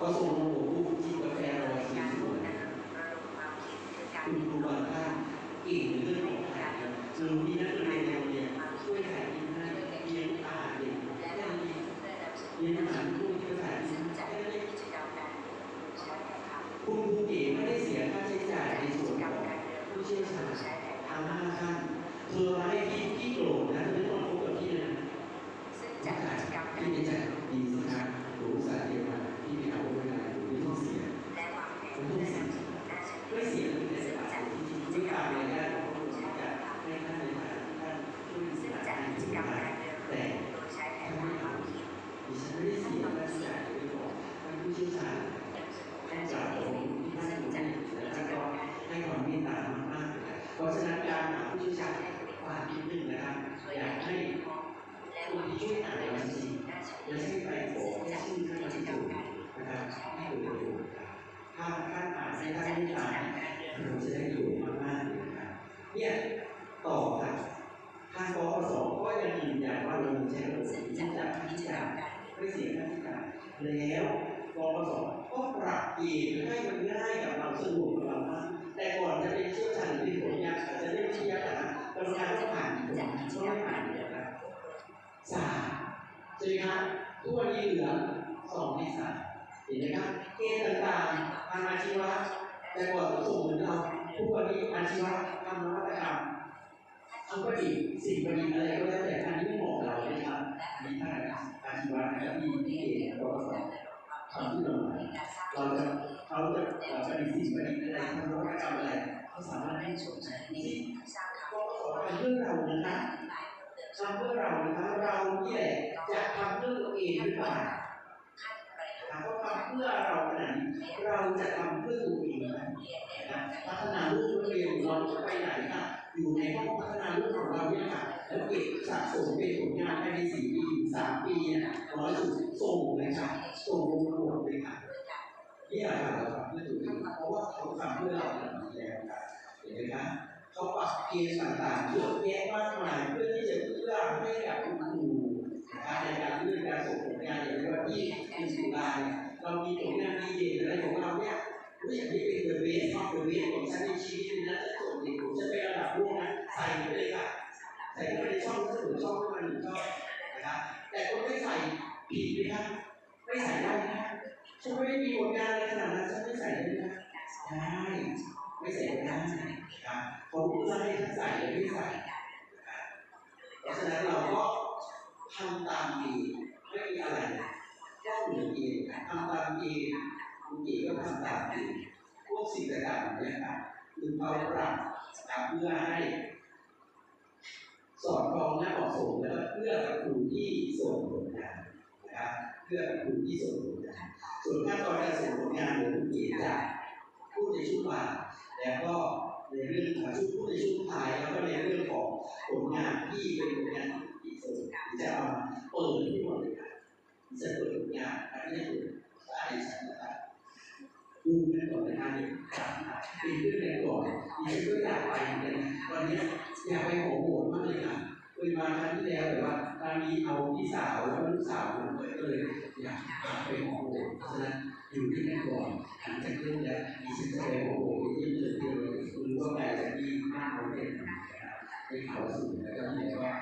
ก็ส่งลงหัวปุ๊บกินกาแฟรอสี่การชั่วโมพูงดนะระดมความคิดคือการคุณครูบางท่านเก่งเรื่องของถ่ารคือมีนักเรียนในโรงเรียนช่วยถ่ายอินให้เรียนอ่านเด็กยังมีเรียนอ่านด้วย ผู้เชี่ยวชาญฝากนิดหนึ่งนะครับอยากให้คนที่ช่วยอ่านเพื่อนจนำเสริงนอหน้าชั้นๆเรีไม่ยไปขอซึ่งแค่จัดชื่อท่านจที่กรรถูกนะครับให้ดูดูถ้าท่านอ่านให้ซึ่งท่านจัดไม่กิจตากรมรมกานเราจะได้อยู่มากๆเลยนะครับเนี่ยต่อครับทางปปสก็ยังยืนยันว่าเราใช้ระบบที่จัดจะกิจกรจะรมการเรียนไม่เสียค่าใช้จ่ายแล้วปปสก็ปรับเกณฑ์ให้มันง่ายกับเราสะดวกกับเรามากแต่ก่อน ครับทุกวันนี้เหลือสองในสามเห็นไหมครับเกณฑ์ต่างๆทางอาชีวะแต่ก่อนเราส่งเหมือนเราทุกวันนี้อาชีวะทำนวัตกรรมทำประดิษฐ์สิ่งประดิษฐ์อะไรก็แล้วแต่อันนี้ไม่เหมาะกับเราเลยครับมีท่านอาชีวะนะครับมีที่เอกเราก็ทำที่เราหมายเราจะเขาจะเอ่อประดิษฐ์สิ่งประดิษฐ์อะไรทำนวัตกรรมอะไรเขาสามารถให้ชมเชยสิ่งก็ขอเป็นเรื่องเรานะครับทำเพื่อเรานะครับเรานี่แหละจะ ทำเพื่อตัวเองหรือเปล่าถ้าเขาทำเพื่อเราขนาดนี้เราจะทำเพื่อตัวเองไหมพัฒนาลูกเรียนของเราจะไปไหนค่ะอยู่ในห้องพัฒนาลูกของเราเนี่ยค่ะแล้วเก็บสะสมเป็นผลงานภายในสี่ปีสามปีเนี่ยร้อยสุดส่งเลยค่ะส่งลงประกวดเลยค่ะนี่แหละค่ะเราทำเพื่อตัวเองเพราะว่าเขาทำเพื่อเราแบบนี้แล้วค่ะเห็นไหมคะเขาปรับเกณฑ์ต่างๆเยอะแยะมากมาย ใส่ไปเลยค่ะใส่ไปในช่องถ้าหนูช่องขึ้นมาหนึ่งช่องนะครับแต่ก็ไม่ใส่ผิดไหมครับไม่ใส่ได้นะฉันไม่ได้มีผลงานอะไรขนาดนั้นฉันไม่ใส่ได้ไหมครับได้ไม่ใส่ได้นะครับผมเพื่อให้ท่านใส่เลยไม่ใส่นะครับเพราะฉะนั้นเราก็ทำตามเองไม่มีอะไรก็เหมือนเองทำตามเองคุณเก๋ก็ทำตามอยู่พวกสิ่งต่างๆเนี่ยครับคือเขาปรับนะครับเพื่อให้ สอดคล้องและเหมาะสมแล้วเพื่อกับครูที่ส่งผลงานนะครับเพื่อกับครูที่ส่งผลงานส่วนขั้นตอนการส่งผลงานเดี๋ยวคุณเก๋จะพูดในช่วงบ่ายแล้วก็ในเรื่องของชุดพูดในช่วงท้ายแล้วก็ในเรื่องของผลงานที่เป็นผลงานที่ส่งที่จะเอามาเปิดที่หมดเลยครับจะเปิดผลงานอันนี้จะเปิดสายฉันนะครับดูกันก่อน นี้เอาพี่สาวแล้วลูกสาวผมไปก็เลยอยากไปโอ้โหเพราะฉะนั้นอยู่ที่นั่นก่อนหลังจากเรื่องแล้วดิฉันจะไปหอโหยิ่งเลยเราคุณรู้ว่าไกลจะดีมากเลยเป็นนะครับไปเขาสูงแล้วก็เรียกว่า